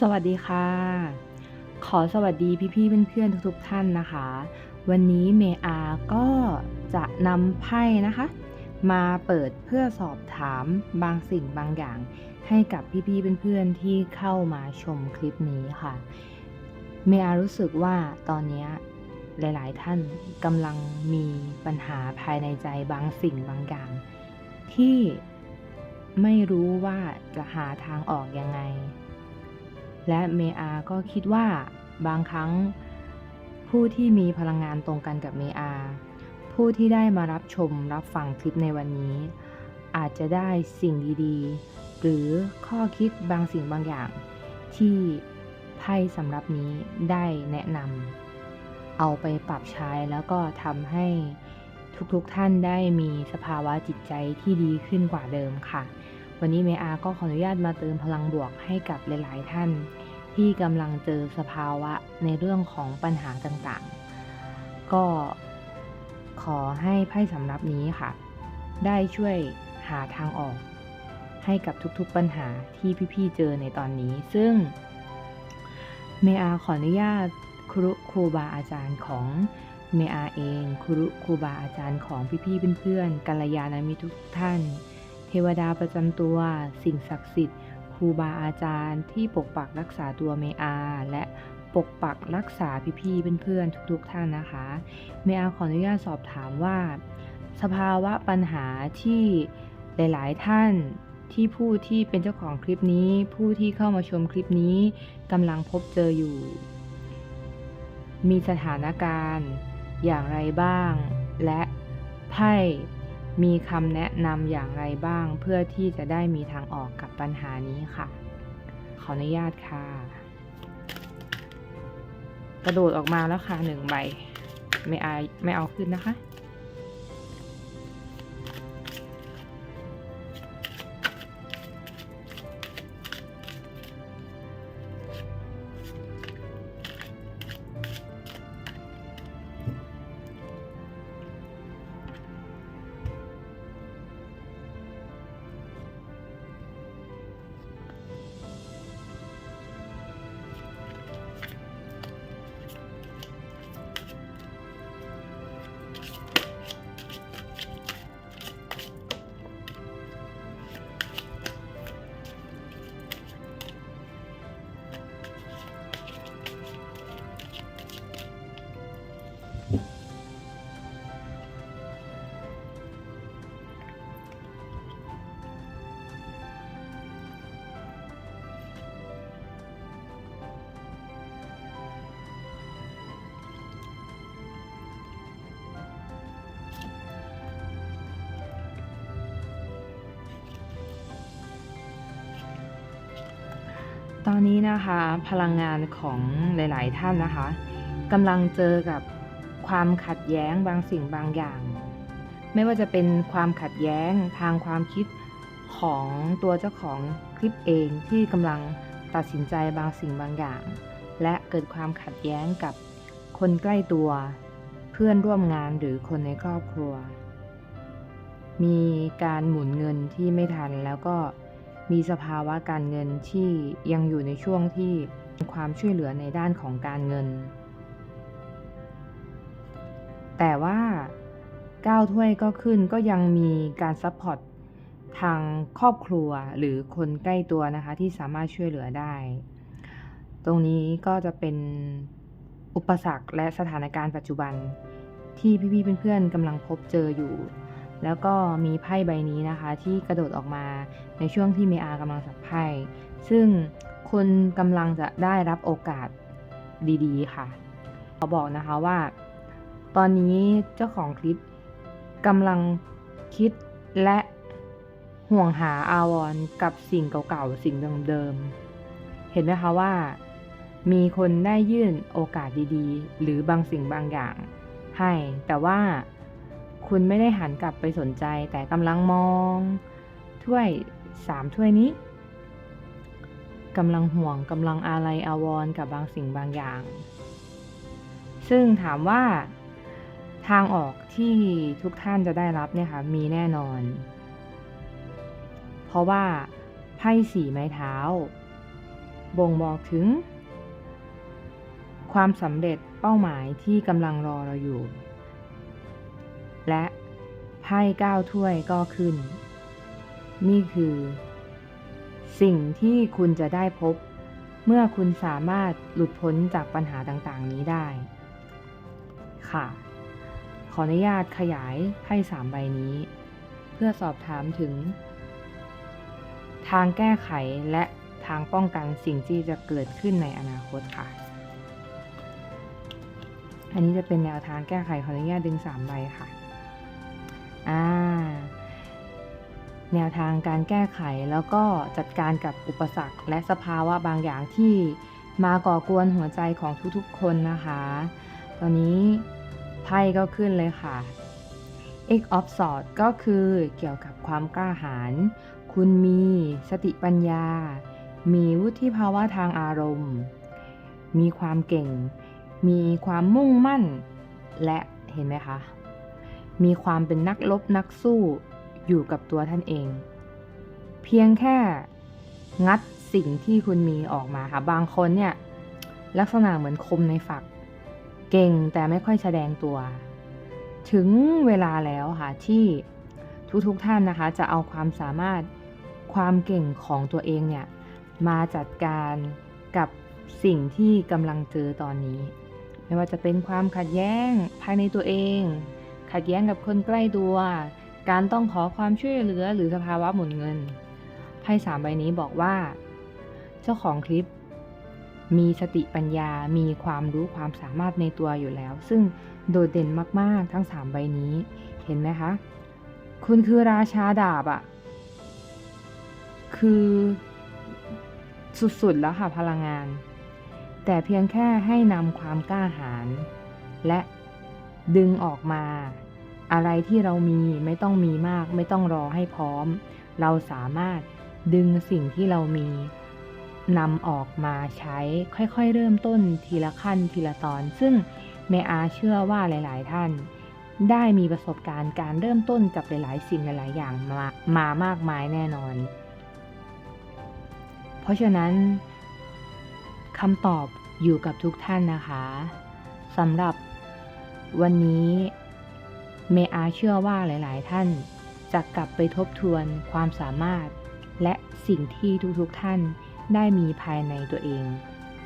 สวัสดีค่ะ ขอสวัสดีพี่ๆเพื่อนๆทุกๆท่านนะคะ วันนี้เมอาก็จะนำไพ่นะคะ มาเปิดเพื่อสอบถามบางสิ่งบางอย่าง ให้กับพี่ๆเพื่อนๆที่เข้ามาชมคลิปนี้ค่ะ เมอารู้สึกว่าตอนนี้หลายๆ ท่านกำลังมีปัญหาภายในใจบางสิ่งบางอย่าง ที่ไม่รู้ว่าจะหาทางออกยังไง และเมอาก็คิดว่าบางครั้ง ผู้ที่มีพลังงานตรงกันกับเมอา ผู้ที่ได้มารับชมรับฟังคลิปในวันนี้ อาจจะได้สิ่งดีๆ หรือข้อคิดบางสิ่งบางอย่าง ที่ไพ่สำหรับนี้ได้แนะนำเอาไปปรับใช้แล้วก็ทำให้ทุกๆท่านได้มีสภาวะจิตใจที่ดีขึ้นกว่าเดิมค่ะ วันนี้เมอาก็ขออนุญาตมาเติมพลังบวกให้กับหลาย ๆ ท่าน ที่กำลังเจอสภาวะในเรื่องของปัญหาต่าง ๆ ก็ขอให้ไพ่สำรับนี้ค่ะ ได้ช่วยหาทางออก ให้กับทุกๆปัญหาที่พี่ๆเจอในตอนนี้ ซึ่งเมอาขออนุญาตครุครูบาอาจารย์ของเมอาเอง ครุครูบาอาจารย์ของพี่ๆเพื่อนๆกัลยาณมิตรทุกท่าน วดาประจำตัว สิ่งศักดิ์สิทธิ์ครูบาอาจารย์ที่ปกปักรักษาตัวเมอา และปกปักรักษาพี่ๆเพื่อนๆทุกๆท่านนะคะ เมอาขออนุญาตสอบถามว่า สภาวะปัญหาที่หลาย ๆ ท่านที่ผู้ที่เป็นเจ้าของคลิปนี้ ผู้ที่เข้ามาชมคลิปนี้กำลังพบเจออยู่ มีสถานการณ์อย่างไรบ้าง และไพ่ มีคำแนะนำอย่างไรบ้างเพื่อที่จะได้มีทางออกกับปัญหานี้ค่ะ ขออนุญาตค่ะ กระโดดออกมาแล้วค่ะหนึ่งใบ ไม่อายไม่เอาขึ้นนะคะ ตอนนี้นะคะพลังงานของหลาย ๆ ท่านนะคะกำลังเจอกับความขัดแย้งบางสิ่งบางอย่าง ไม่ว่าจะเป็นความขัดแย้งทางความคิดของตัวเจ้าของคลิปเองที่กำลังตัดสินใจบางสิ่งบางอย่าง และเกิดความขัดแย้งกับคนใกล้ตัว เพื่อนร่วมงานหรือคนในครอบครัว มีการหมุนเงินที่ไม่ทันแล้วก็ มีสภาวะการเงินที่ยังอยู่ในช่วงที่ความช่วยเหลือในด้านของการเงิน แต่ว่าก้าวถ้วยก็ขึ้นก็ยังมีการซัพพอร์ตทางครอบครัวหรือคนใกล้ตัวนะคะที่สามารถช่วยเหลือได้ ตรงนี้ก็จะเป็นอุปสรรคและสถานการณ์ปัจจุบันที่พี่ๆเพื่อนๆกำลังพบเจออยู่ แล้วก็มีไพ่ใบนี้นะคะที่กระโดดออกมา ในช่วงที่เมอากำลังสับไพ่ซึ่งคุณกำลังจะได้รับโอกาสดีๆ ค่ะเขอบอกนะคะว่า ตอนนี้เจ้าของคลิปกำลังคิดและห่วงหาอาวรณ์กับสิ่งเก่าๆ สิ่งเดิมๆ เห็นไหมคะว่า มีคนได้ยื่นโอกาสดีๆ หรือบางสิ่งบางอย่าง ให้ แต่ว่าคุณไม่ได้หันกลับไปสนใจแต่กำลังมอง ถ้วย สามถ้วยนี้กำลังห่วงกำลังอาลัยอาวรณ์กับบางสิ่งบางอย่าง ซึ่งถามว่าทางออกที่ทุกท่านจะได้รับเนี่ยค่ะมีแน่นอน เพราะว่าไพ่สีไม้เท้า บ่งบอกถึง ความสำเร็จเป้าหมายที่กำลังรอเราอยู่ และไพ่เก้าถ้วยก็ขึ้น นี่คือ สิ่งที่คุณจะได้พบ เมื่อคุณสามารถหลุดพ้นจากปัญหาต่างๆ นี้ได้ ค่ะ ขออนุญาตขยายไพ่สามใบนี้ เพื่อสอบถามถึง ทางแก้ไขและทางป้องกันสิ่งที่จะเกิดขึ้นในอนาคตค่ะ อันนี้จะเป็นแนวทางแก้ไขขออนุญาตดึงสามใบค่ะ อ่า แนวทางการแก้ไขแล้วก็จัดการกับอุปสรรค และสภาวะบางอย่างที่มาก่อกวนหัวใจของทุกๆคนนะคะ ตอนนี้ไพ่ก็ขึ้นเลยค่ะ X of Swords ก็คือเกี่ยวกับความกล้าหาญ คุณมีสติปัญญา มีวุฒิภาวะทางอารมณ์ มีความเก่ง มีความมุ่งมั่น และเห็นไหมคะ มีความเป็นนักรบนักสู้ อยู่กับตัวท่านเอง เพียงแค่งัดสิ่งที่คุณมีออกมาค่ะ บางคนเนี่ยลักษณะเหมือนคมในฝัก เก่งแต่ไม่ค่อยแสดงตัว ถึงเวลาแล้วค่ะที่ทุกๆทท่านนะคะ จะเอาความสามารถความเก่งของตัวเองเนี่ยมาจัดการกับสิ่งที่กำลังเจอตอนนี้ ไม่ว่าจะเป็นความขัดแย้งภายในตัวเอง ขัดแย้งกับคนใกล้ตัว การต้องขอความช่วยเหลือหรือสภาวะหมุนเงิน ไพ่สามใบนี้บอกว่า เจ้าของคลิป มีสติปัญญา มีความรู้ความสามารถในตัวอยู่แล้ว ซึ่งโดดเด่นมาก ๆ ทั้งสามใบนี้ เห็นไหมคะ คุณคือราชาดาบอะคือสุด ๆ แล้วค่ะพลังงาน แต่เพียงแค่ให้นำความกล้าหาญและดึงออกมา อะไรที่เรามีไม่ต้องมีมาก ไม่ต้องรอให้พร้อม เราสามารถดึงสิ่งที่เรามีนำออกมาใช้ค่อยๆ เริ่มต้นทีละขั้นทีละตอน ซึ่งเมอาเชื่อว่าหลาย ๆ ท่าน ได้มีประสบการณ์การเริ่มต้นกับหลาย ๆ สิ่งหลาย ๆ อย่างมามามากมายแน่นอน เพราะฉะนั้นคำตอบอยู่กับทุกท่านนะคะสำหรับวันนี้ เมอาเชื่อว่าหลาย ๆ ท่านจะกลับไปทบทวนความสามารถ และสิ่งที่ทุก ๆ ท่านได้มีภายในตัวเอง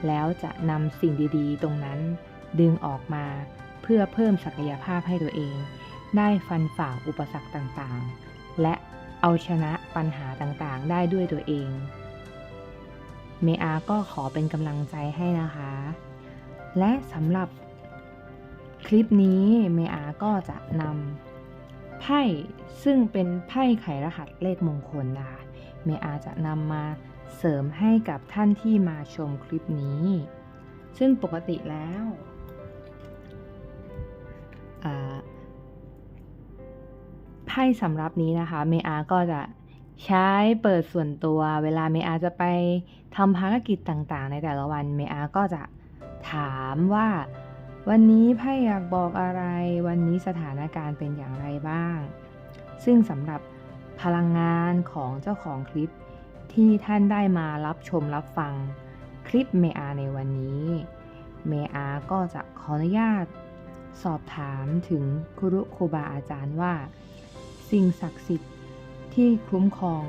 แล้วจะนำสิ่งดี ๆ ตรงนั้น ดึงออกมาเพื่อเพิ่มศักยภาพให้ตัวเอง ได้ฟันฝ่าอุปสรรคต่าง ๆ และเอาชนะปัญหาต่าง ๆ ได้ด้วยตัวเอง เมอาก็ขอเป็นกำลังใจให้นะคะ และสำหรับ คลิปนี้เมอาก็จะนำไพ่ซึ่งเป็นไพ่ไขรหัสเลขมงคลนะคะเมอาจะนำมาเสริมให้กับท่านที่มาชมคลิปนี้ ซึ่งปกติแล้วไพ่สำหรับนี้นะคะเมอาก็จะใช้เปิดส่วนตัว เวลาเมอาจะไปทำภารกิจต่างๆ ในแต่ละวันเมอาก็จะถามว่า วันนี้ไพ่อยากบอกอะไร วันนี้สถานการณ์เป็นอย่างไรบ้าง ซึ่งสำหรับพลังงานของเจ้าของคลิป ที่ท่านได้มารับชมรับฟังคลิปเมอาในวันนี้ เมอาก็จะขออนุญาต สอบถามถึงครุครูบาอาจารย์ว่า สิ่งศักดิ์สิทธิ์ที่คุ้มครอง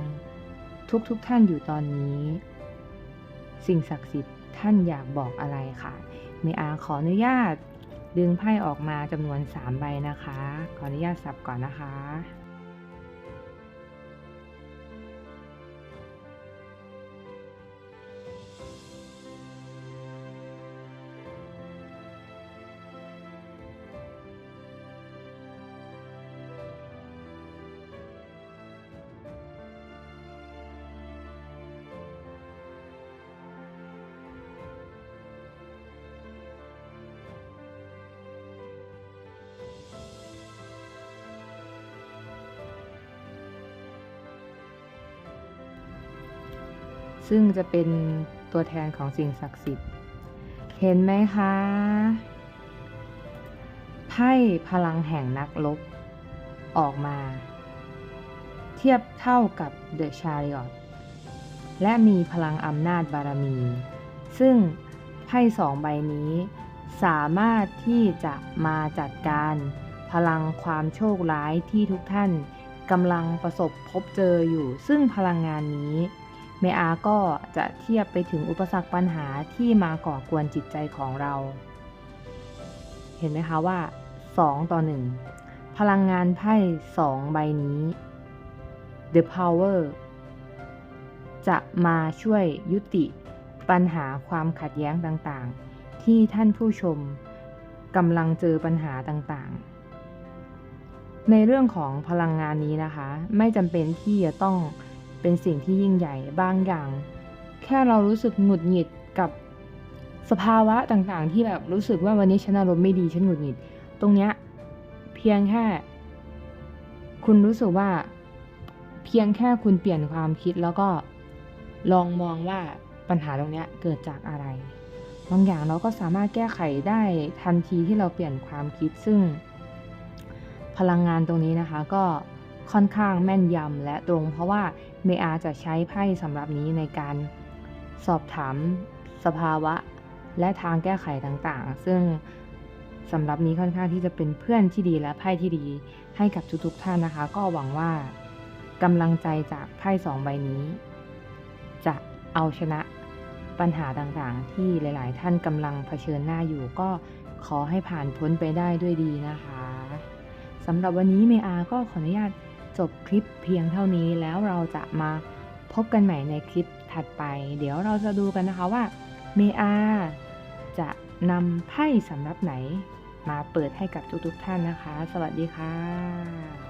ทุกๆทท่านอยู่ตอนนี้ สิ่งศักดิ์สิทธิ์ท่านอยากบอกอะไรค่ะเมอาขออนุญาต ดึงไพ่ออกมาจำนวน 3 ใบนะคะ ขออนุญาตสับก่อนนะคะ ซึ่งจะเป็นตัวแทนของสิ่งศักดิ์สิทธิ์ เห็นไหมคะ ไพ่พลังแห่งนักลบ ออกมา เทียบเท่ากับ The Chariot และมีพลังอำนาจบารมี ซึ่งไพ่สองใบนี้ สามารถที่จะมาจัดการพลังความโชคร้ายที่ทุกท่านกำลังประสบพบเจออยู่ ซึ่งพลังงานนี้ เมอาก็จะเทียบไปถึงอุปสรรคปัญหาที่มาก่อกวนจิตใจของเรา เห็นไหมคะว่า 2 ต่อ 1 พลังงานไพ่ 2 ใบนี้ The Power จะมาช่วยยุติปัญหาความขัดแย้งต่างๆ ที่ท่านผู้ชมกำลังเจอปัญหาต่างๆ ในเรื่องของพลังงานนี้นะคะ ไม่จำเป็นที่จะต้อง เป็นสิ่งที่ยิ่งใหญ่บางอย่าง แค่เรารู้สึกหงุดหงิดกับสภาวะต่างๆ ที่แบบรู้สึกว่าวันนี้ฉันอารมณ์ไม่ดีฉันหงุดหงิด ตรงเนี้ยเพียงแค่ คุณรู้สึกว่า เพียงแค่คุณเปลี่ยนความคิดแล้วก็ลองมองว่าปัญหาตรงเนี้ยเกิดจากอะไร บางอย่างเราก็สามารถแก้ไขได้ทันทีที่เราเปลี่ยนความคิดซึ่ง พลังงานตรงนี้นะคะก็ค่อนข้างแม่นยำและตรง เพราะว่า เมอาจะใช้ไพ่สำหรับนี้ในการสอบถามสภาวะ และทางแก้ไขต่างๆ ซึ่งสำหรับนี้ค่อนข้างที่จะเป็นเพื่อนที่ดีและไพ่ที่ดีให้กับทุกๆท่านนะคะ ก็หวังว่ากำลังใจจากไพ่สองใบนี้ จะเอาชนะปัญหาต่างๆ ที่หลายๆ ท่านกำลังเผชิญหน้าอยู่ ก็ขอให้ผ่านพ้นไปได้ด้วยดีนะคะสำหรับวันนี้เมอาก็ขออนุญาต จบคลิปเพียงเท่านี้แล้วเราจะมาพบกันใหม่ในคลิปถัดไป เดี๋ยวเราจะดูกันนะคะว่าเมอาจะนำไพ่สำรับไหนมาเปิดให้กับทุกๆท่านนะคะ สวัสดีค่ะ